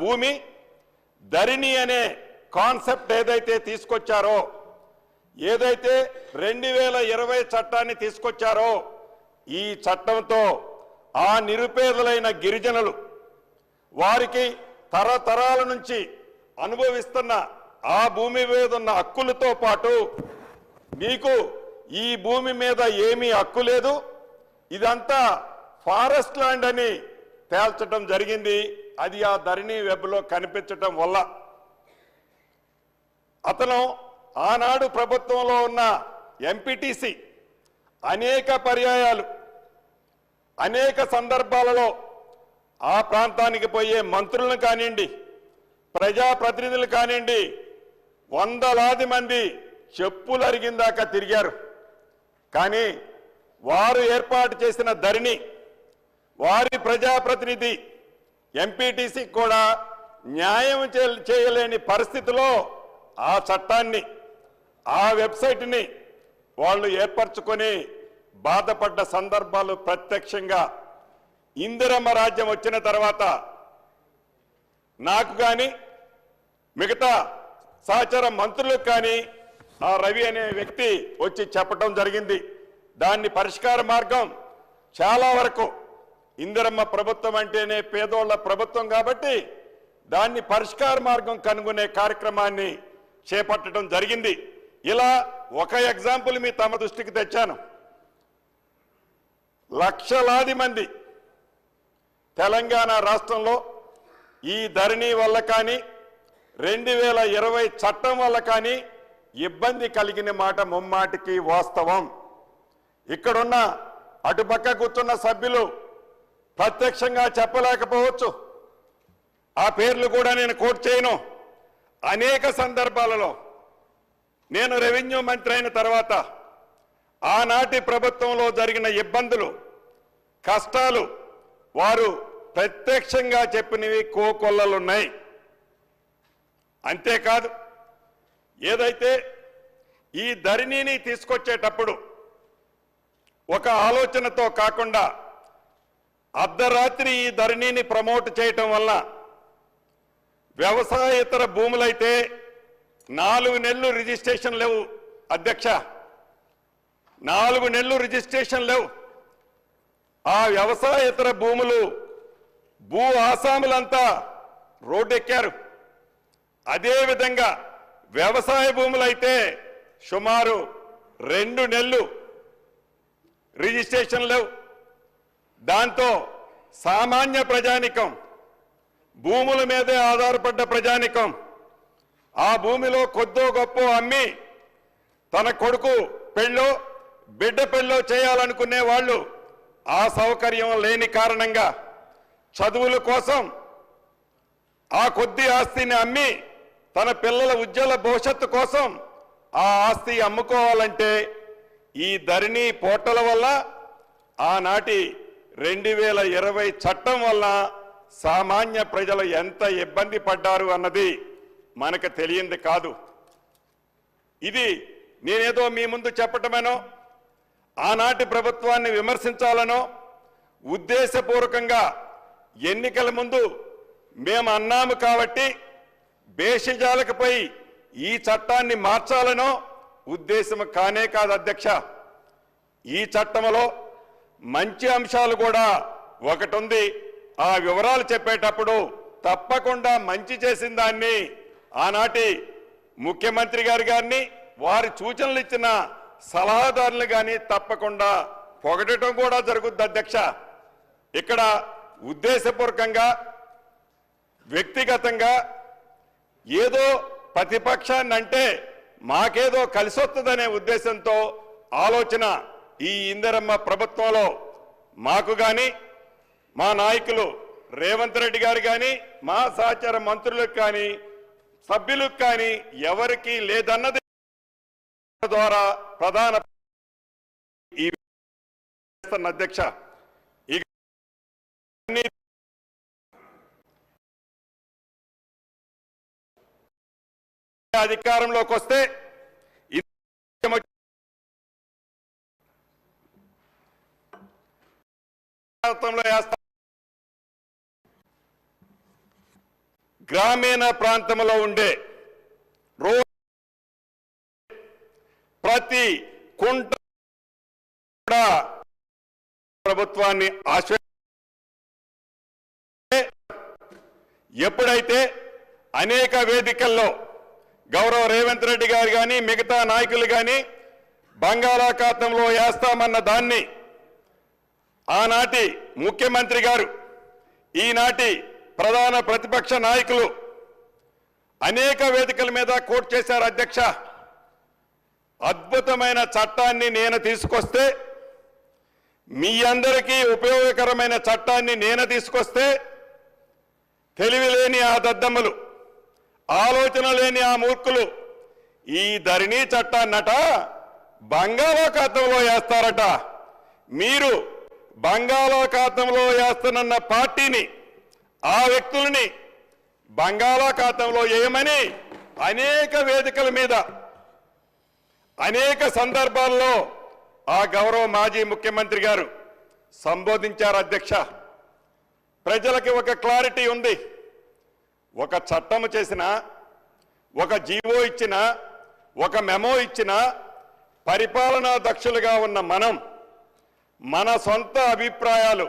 భూమి ధరిణి అనే కాన్సెప్ట్ ఏదైతే తీసుకొచ్చారో ఏదైతే రెండు వేల ఇరవై చట్టాన్ని తీసుకొచ్చారో ఈ చట్టంతో ఆ నిరుపేదలైన గిరిజనులు వారికి తరతరాల నుంచి అనుభవిస్తున్న ఆ భూమి మీద ఉన్న హక్కులతో పాటు మీకు ఈ భూమి మీద ఏమీ హక్కు లేదు. ఇదంతా ఫారెస్ట్ ల్యాండ్ అని తేల్చడం జరిగింది. అది ఆ ధరణి వెబ్లో కనిపించటం వల్ల అతను ఆనాడు ప్రభుత్వంలో ఉన్న ఎంపీటీసీ అనేక పర్యాయాలు అనేక సందర్భాలలో ఆ ప్రాంతానికి పోయే మంత్రులను కానివ్వండి ప్రజాప్రతినిధులు కానివ్వండి వందలాది మంది చెప్పులు అరిగిందాకా తిరిగారు. కానీ వారు ఏర్పాటు చేసిన ధరణి వారి ప్రజాప్రతినిధి ఎంపీటీసీకి కూడా న్యాయం చేయలేని పరిస్థితిలో ఆ చట్టాన్ని ఆ వెబ్సైట్ని వాళ్ళు ఏర్పరచుకొని బాధపడ్డ సందర్భాలు ప్రత్యక్షంగా ఇందిరమ్మ రాజ్యం వచ్చిన తర్వాత నాకు కానీ మిగతా సహచార మంత్రులకు కానీ ఆ రవి అనే వ్యక్తి వచ్చి చెప్పటం జరిగింది. దాన్ని పరిష్కార మార్గం చాలా వరకు ఇందిరమ్మ ప్రభుత్వం అంటేనే పేదోళ్ళ ప్రభుత్వం కాబట్టి దాన్ని పరిష్కార మార్గం కనుగొనే కార్యక్రమాన్ని చేపట్టడం జరిగింది. ఇలా ఒక ఎగ్జాంపుల్ మీ తమ దృష్టికి తెచ్చాను. లక్షలాది మంది తెలంగాణ రాష్ట్రంలో ఈ ధరణి వల్ల కానీ రెండు వేల ఇరవై చట్టం వల్ల కానీ ఇబ్బంది కలిగిన మాట ముమ్మాటికి వాస్తవం. ఇక్కడున్న అటుపక్క కూర్చున్న సభ్యులు ప్రత్యక్షంగా చెప్పలేకపోవచ్చు. ఆ పేర్లు కూడా నేను కోట్ చేయను. అనేక సందర్భాలలో నేను రెవెన్యూ మంత్రి అయిన తర్వాత ఆనాటి ప్రభుత్వంలో జరిగిన ఇబ్బందులు కష్టాలు వారు ప్రత్యక్షంగా చెప్పినవి కోకొల్లలున్నాయి. అంతేకాదు ఏదైతే ఈ ధరణిని తీసుకొచ్చేటప్పుడు ఒక ఆలోచనతో కాకుండా అర్ధరాత్రి ఈ ధరణిని ప్రమోట్ చేయటం వల్ల వ్యవసాయేతర భూములైతే నాలుగు నెలలు రిజిస్ట్రేషన్ లేవు. అధ్యక్ష నాలుగు నెలలు రిజిస్ట్రేషన్ లేవు. ఆ వ్యవసాయేతర భూములు భూ ఆసాములంతా రోడ్డెక్కారు. అదేవిధంగా వ్యవసాయ భూములైతే సుమారు రెండు నెలలు రిజిస్ట్రేషన్ లేవు. దాంతో సామాన్య ప్రజానికం భూముల మీదే ఆధారపడ్డ ప్రజానికం ఆ భూమిలో కొద్దో గొప్ప అమ్మి తన కొడుకు పెళ్ళో బిడ్డ పెళ్ళో చేయాలనుకునే వాళ్ళు ఆ సౌకర్యం లేని కారణంగా చదువుల కోసం ఆ కొద్ది ఆస్తిని అమ్మి తన పిల్లల ఉజ్వల భవిష్యత్తు కోసం ఆ ఆస్తి అమ్ముకోవాలంటే ఈ ధరణి పోర్టల వల్ల ఆనాటి రెండు వేల ఇరవై చట్టం వల్ల సామాన్య ప్రజలు ఎంత ఇబ్బంది పడ్డారు అన్నది మనకు తెలియంది కాదు. ఇది నేనేదో మీ ముందు చెప్పటమేనో ఆనాటి ప్రభుత్వాన్ని విమర్శించాలనో ఉద్దేశపూర్వకంగా ఎన్నికల ముందు మేము అన్నాము కాబట్టి భేషజాలకు పోయి ఈ చట్టాన్ని మార్చాలనో ఉద్దేశం కానే కాదు అధ్యక్ష. ఈ చట్టంలో మంచి అంశాలు కూడా ఒకటి ఉంది ఆ వివరాలు చెప్పేటప్పుడు తప్పకుండా మంచి చేసిన దాన్ని ఆనాటి ముఖ్యమంత్రి గారు గారిని వారి సూచనలు ఇచ్చిన సలహాదారులు కానీ తప్పకుండా పొగడటం కూడా జరుగుద్ది అధ్యక్ష. ఇక్కడ ఉద్దేశపూర్వకంగా వ్యక్తిగతంగా ఏదో ప్రతిపక్షాన్ని అంటే మాకేదో కలిసి వస్తుందనే ఉద్దేశంతో ఆలోచన ఈ ఇందరమ్మ ప్రభుత్వంలో మాకు కానీ మా నాయకులు రేవంత్ రెడ్డి గారు కానీ మా సహచార మంత్రులకు కానీ సభ్యులకు కానీ ఎవరికి లేదన్నది ద్వారా ప్రధాన ఈ అధ్యక్ష. అధికారంలోకి వస్తే ఇది భారతంలో వేస్తా గ్రామీణ ప్రాంతంలో ఉండే రో ప్రతి కుంట కూడా ప్రభుత్వాన్ని ఆశ్వ ఎప్పుడైతే అనేక వేదికల్లో గౌరవ రేవంత్ రెడ్డి గారు కానీ మిగతా నాయకులు కానీ బంగాళాఖాతంలో వేస్తామన్న దాన్ని ఆనాటి ముఖ్యమంత్రి గారు ఈనాటి ప్రధాన ప్రతిపక్ష నాయకులు అనేక వేదికల మీద కోట్ చేశారు అధ్యక్ష. అద్భుతమైన చట్టాన్ని నేను తీసుకొస్తే మీ అందరికీ ఉపయోగకరమైన చట్టాన్ని నేను తీసుకొస్తే తెలివిలేని ఆ దద్దమ్మలు ఆలోచన లేని ఆ మూర్ఖులు ఈ ధరణి చట్టాన్నట బంగాళాఖాతంలో వేస్తారట. మీరు బంగాళాఖాతంలో వేస్తానన్న పార్టీని ఆ వ్యక్తులని బంగాళాఖాతంలో వేయమని అనేక వేదికల మీద అనేక సందర్భాల్లో ఆ గౌరవ మాజీ ముఖ్యమంత్రి గారు సంబోధించారు అధ్యక్ష. ప్రజలకి ఒక క్లారిటీ ఉంది. ఒక చట్టము చేసిన ఒక జీవో ఇచ్చిన ఒక మెమో ఇచ్చిన పరిపాలనా దక్షులుగా ఉన్న మనం మన సొంత అభిప్రాయాలు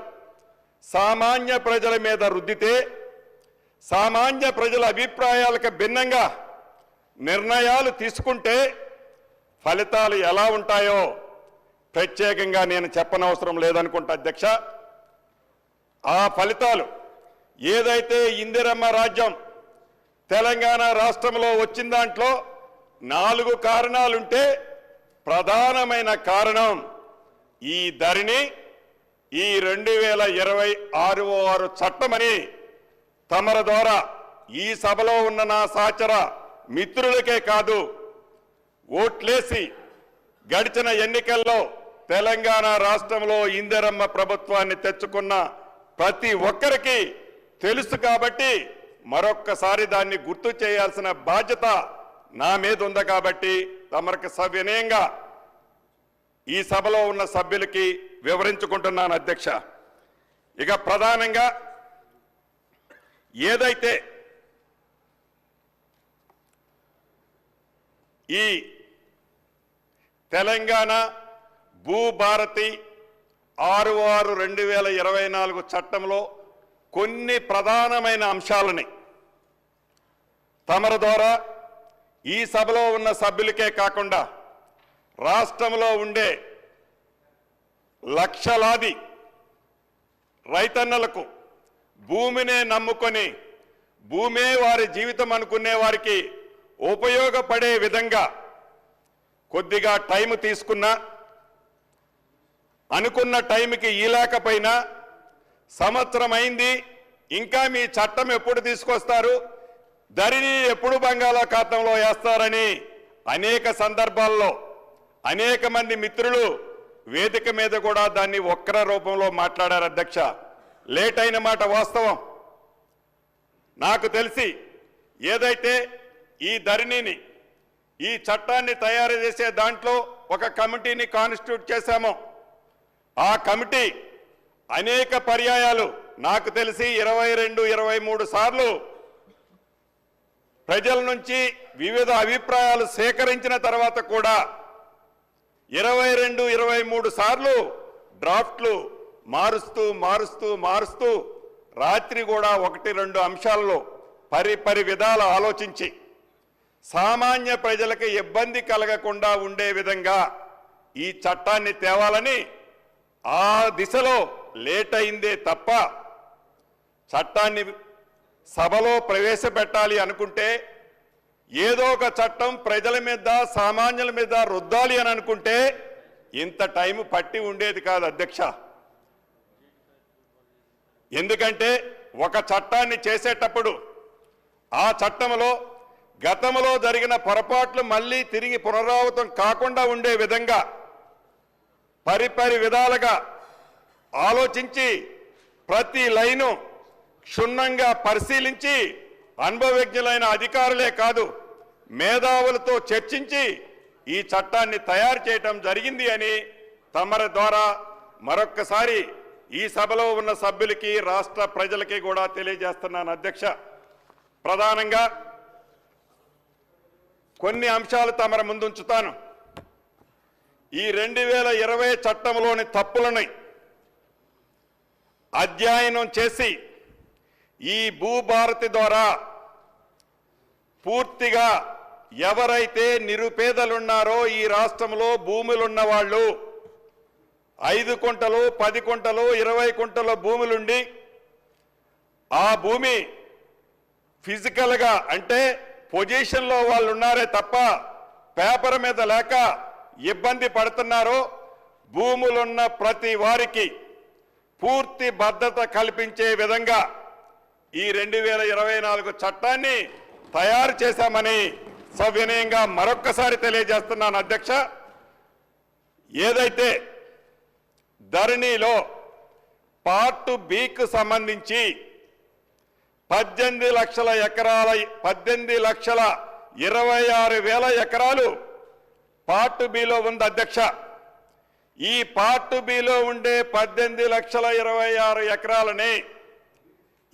సామాన్య ప్రజల మీద రుద్దితే సామాన్య ప్రజల అభిప్రాయాలకు భిన్నంగా నిర్ణయాలు తీసుకుంటే ఫలితాలు ఎలా ఉంటాయో ప్రత్యేకంగా నేను చెప్పనవసరం లేదనుకుంటా అధ్యక్ష. ఆ ఫలితాలు ఏదైతే ఇందిరమ్మ రాజ్యం తెలంగాణ రాష్ట్రంలో వచ్చిన దాంట్లో నాలుగు కారణాలుంటే ప్రధానమైన కారణం ఈ ధరిని ఈ రెండు వేల ఇరవై ఆరు ఆరు చట్టమని తమర ద్వారా ఈ సభలో ఉన్న నా సహచర మిత్రులకే కాదు ఓట్లేసి గడిచిన ఎన్నికల్లో తెలంగాణ రాష్ట్రంలో ఇందిరమ్మ ప్రభుత్వాన్ని తెచ్చుకున్న ప్రతి ఒక్కరికి తెలుసు కాబట్టి మరొక్కసారి దాన్ని గుర్తు చేయాల్సిన బాధ్యత నా మీద ఉంది కాబట్టి తమరికి సవినయంగా ఈ సభలో ఉన్న సభ్యులకి వివరించుకుంటున్నాను అధ్యక్ష. ఇక ప్రధానంగా ఏదైతే ఈ తెలంగాణ భూభారతి ఆరు ఆరు రెండు వేల ఇరవై నాలుగు చట్టంలో కొన్ని ప్రధానమైన అంశాలని తమర ద్వారా ఈ సభలో ఉన్న సభ్యులకే కాకుండా రాష్ట్రంలో ఉండే లక్షలాది రైతన్నలకు భూమినే నమ్ముకొని భూమే వారి జీవితం అనుకునే వారికి ఉపయోగపడే విధంగా కొద్దిగా టైం తీసుకున్నా అనుకున్న టైంకి ఈలేకపోయినా సంవత్సరం అయింది ఇంకా మీ చట్టం ఎప్పుడు తీసుకొస్తారు ధరిని ఎప్పుడు బంగాళాఖాతంలో వేస్తారని అనేక సందర్భాల్లో అనేక మంది మిత్రులు వేదిక మీద కూడా దాన్ని ఒక్కర రూపంలో మాట్లాడారు అధ్యక్ష. లేట్ అయిన మాట వాస్తవం. నాకు తెలిసి ఏదైతే ఈ ధరణిని ఈ చట్టాన్ని తయారు చేసే దాంట్లో ఒక కమిటీని కాన్స్టిట్యూట్ చేశామో ఆ కమిటీ అనేక పర్యాయాలు నాకు తెలిసి ఇరవై రెండు ఇరవై మూడు సార్లు ప్రజల నుంచి వివిధ అభిప్రాయాలు సేకరించిన తర్వాత కూడా ఇరవై రెండు ఇరవై మూడు సార్లు డ్రాఫ్ట్లు మారుస్తూ మారుస్తూ మారుస్తూ రాత్రి కూడా ఒకటి రెండు అంశాల్లో పరి పరి విధాలు ఆలోచించి సామాన్య ప్రజలకు ఇబ్బంది కలగకుండా ఉండే విధంగా ఈ చట్టాన్ని తేవాలని ఆ దిశలో లేట్ అయిందే తప్ప చట్టాన్ని సభలో ప్రవేశపెట్టాలి అనుకుంటే ఏదో ఒక చట్టం ప్రజల మీద సామాన్యుల మీద రుద్దాలి అని అనుకుంటే ఇంత టైం పట్టి ఉండేది కాదు అధ్యక్ష. ఎందుకంటే ఒక చట్టాన్ని చేసేటప్పుడు ఆ చట్టంలో గతంలో జరిగిన పొరపాట్లు మళ్ళీ తిరిగి పునరావృతం కాకుండా ఉండే విధంగా పరిపరి విధాలుగా ఆలోచించి ప్రతి లైను క్షుణ్ణంగా పరిశీలించి అనుభవజ్ఞులైన అధికారులే కాదు మేధావులతో చర్చించి ఈ చట్టాన్ని తయారు చేయటం జరిగింది అని తమర ద్వారా మరొక్కసారి ఈ సభలో ఉన్న సభ్యులకి రాష్ట్ర ప్రజలకి కూడా తెలియజేస్తున్నాను అధ్యక్ష. ప్రధానంగా కొన్ని అంశాలు తమర ముందుంచుతాను. ఈ రెండు వేల ఇరవై చట్టంలోని తప్పులని అధ్యయనం చేసి ఈ భూభారతి ద్వారా పూర్తిగా ఎవరైతే నిరుపేదలున్నారో ఈ రాష్ట్రంలో భూములున్న వాళ్ళు ఐదు కుంటలు పది కుంటలు ఇరవై కుంటల భూములుండి ఆ భూమి ఫిజికల్గా అంటే పొజిషన్లో వాళ్ళు ఉన్నారే తప్ప పేపర్ మీద లేక ఇబ్బంది పడుతున్నారో భూములున్న ప్రతి వారికి పూర్తి భద్రత కల్పించే విధంగా ఈ రెండు వేల ఇరవై నాలుగు చట్టాన్ని తయారు చేశామని సవినయంగా మరొక్కసారి తెలియజేస్తున్నాను అధ్యక్ష. ఏదైతే ధరణిలో పార్ట్ బికు సంబంధించి పద్దెనిమిది లక్షల ఎకరాల పద్దెనిమిది లక్షల ఇరవై ఆరు వేల ఎకరాలు పార్ట్ బిలో ఉంది అధ్యక్ష. ఈ పార్ట్ బిలో ఉండే పద్దెనిమిది లక్షల ఇరవై ఆరు ఎకరాలని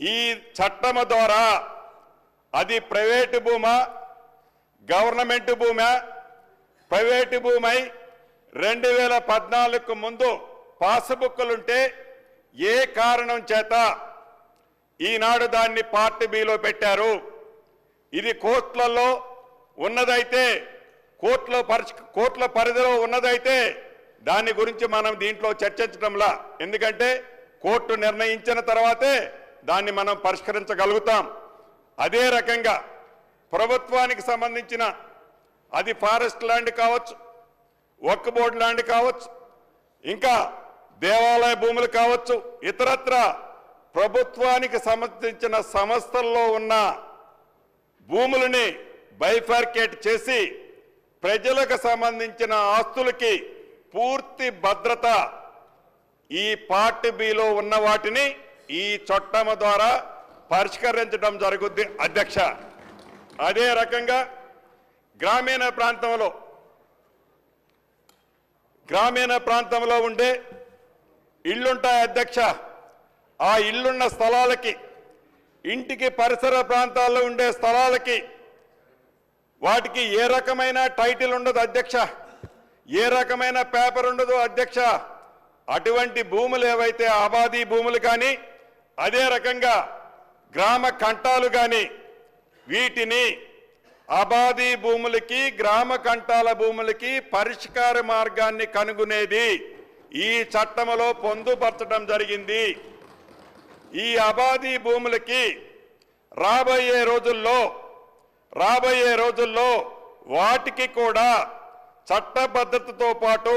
ఈ చట్టము ద్వారా అది ప్రైవేటు భూమా గవర్నమెంట్ భూమా ప్రైవేటు భూమై రెండు వేల పద్నాలుగుకు ముందు పాస్బుక్లుంటే ఏ కారణం చేత ఈనాడు దాన్ని పార్ట్ బిలో పెట్టారు? ఇది కోర్టులలో ఉన్నదైతే కోర్టులో పరిష్ కోర్టుల పరిధిలో ఉన్నదైతే దాని గురించి మనం దీంట్లో చర్చించడంలా. ఎందుకంటే కోర్టు నిర్ణయించిన తర్వాతే దాన్ని మనం పరిష్కరించగలుగుతాం. అదే రకంగా ప్రభుత్వానికి సంబంధించిన అది ఫారెస్ట్ ల్యాండ్ కావచ్చు వర్క్ బోర్డ్ ల్యాండ్ కావచ్చు ఇంకా దేవాలయ భూములు కావచ్చు ఇతరత్ర ప్రభుత్వానికి సంబంధించిన సంస్థల్లో ఉన్న భూములని బైఫార్కేట్ చేసి ప్రజలకు సంబంధించిన ఆస్తులకి పూర్తి భద్రత ఈ పార్ట్ బిలో ఉన్న వాటిని ఈ చట్టము ద్వారా పరిష్కరించడం జరుగుద్ది అధ్యక్ష. అదే రకంగా గ్రామీణ ప్రాంతంలో గ్రామీణ ప్రాంతంలో ఉండే ఇళ్ళుంటాయి అధ్యక్ష. ఆ ఇల్లున్న స్థలాలకి ఇంటికి పరిసర ప్రాంతాల్లో ఉండే స్థలాలకి వాటికి ఏ రకమైన టైటిల్ ఉండదు అధ్యక్ష. ఏ రకమైన పేపర్ ఉండదు అధ్యక్ష. అటువంటి భూములు ఏవైతే ఆబాదీ భూములు కానీ అదే రకంగా గ్రామ కంటాలు కానీ వీటిని అబాదీ భూములకి గ్రామ కంటాల భూములకి పరిష్కార మార్గాన్ని కనుగొనేది ఈ చట్టములో పొందుపరచడం జరిగింది. ఈ అబాదీ భూములకి రాబోయే రోజుల్లో రాబోయే రోజుల్లో వాటికి కూడా చట్టబద్ధతతో పాటు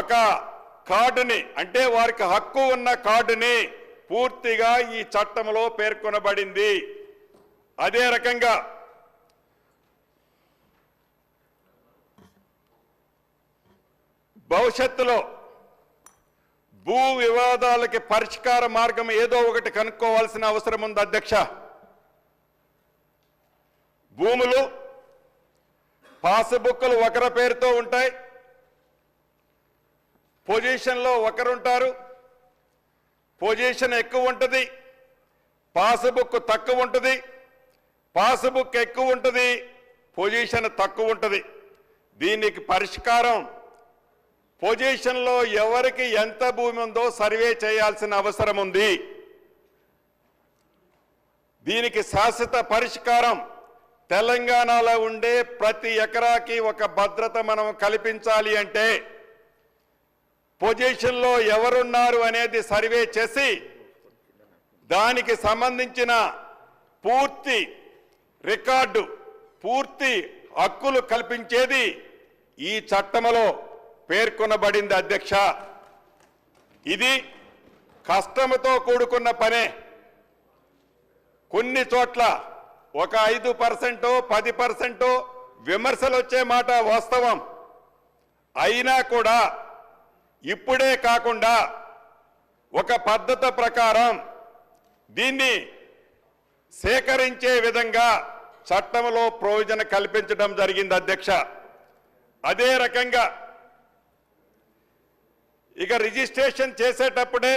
ఒక కార్డుని అంటే వారికి హక్కు ఉన్న కార్డుని పూర్తిగా ఈ చట్టంలో పేర్కొనబడింది. అదే రకంగా భవిష్యత్తులో భూ వివాదాలకి పరిష్కార మార్గం ఏదో ఒకటి కనుక్కోవాల్సిన అవసరం ఉంది అధ్యక్ష. భూములు పాస్బుక్లు ఒకరి పేరుతో ఉంటాయి. పొజిషన్లో ఒకరుంటారు. పొజిషన్ ఎక్కువ ఉంటుంది. పాస్బుక్ తక్కువ ఉంటుంది. పాస్బుక్ ఎక్కువ ఉంటుంది. పొజిషన్ తక్కువ ఉంటుంది. దీనికి పరిష్కారం పొజిషన్లో ఎవరికి ఎంత భూమి ఉందో సర్వే చేయాల్సిన అవసరం ఉంది. దీనికి శాశ్వత పరిష్కారం తెలంగాణలో ఉండే ప్రతి ఎకరాకి ఒక భద్రత మనం కల్పించాలి అంటే పొజిషన్లో ఎవరున్నారు అనేది సర్వే చేసి దానికి సంబంధించిన పూర్తి రికార్డు పూర్తి హక్కులు కల్పించేది ఈ చట్టములో పేర్కొనబడింది అధ్యక్ష. ఇది కష్టముతో కూడుకున్న పనే. కొన్ని చోట్ల ఒక ఐదు పర్సెంటో పది పర్సెంటో విమర్శలు వచ్చే మాట వాస్తవం. అయినా కూడా ఇప్పుడే కాకుండా ఒక పద్ధతి ప్రకారం దీన్ని సేకరించే విధంగా చట్టంలో ప్రయోజన కల్పించడం జరిగింది అధ్యక్ష. అదే రకంగా ఇక రిజిస్ట్రేషన్ చేసేటప్పుడే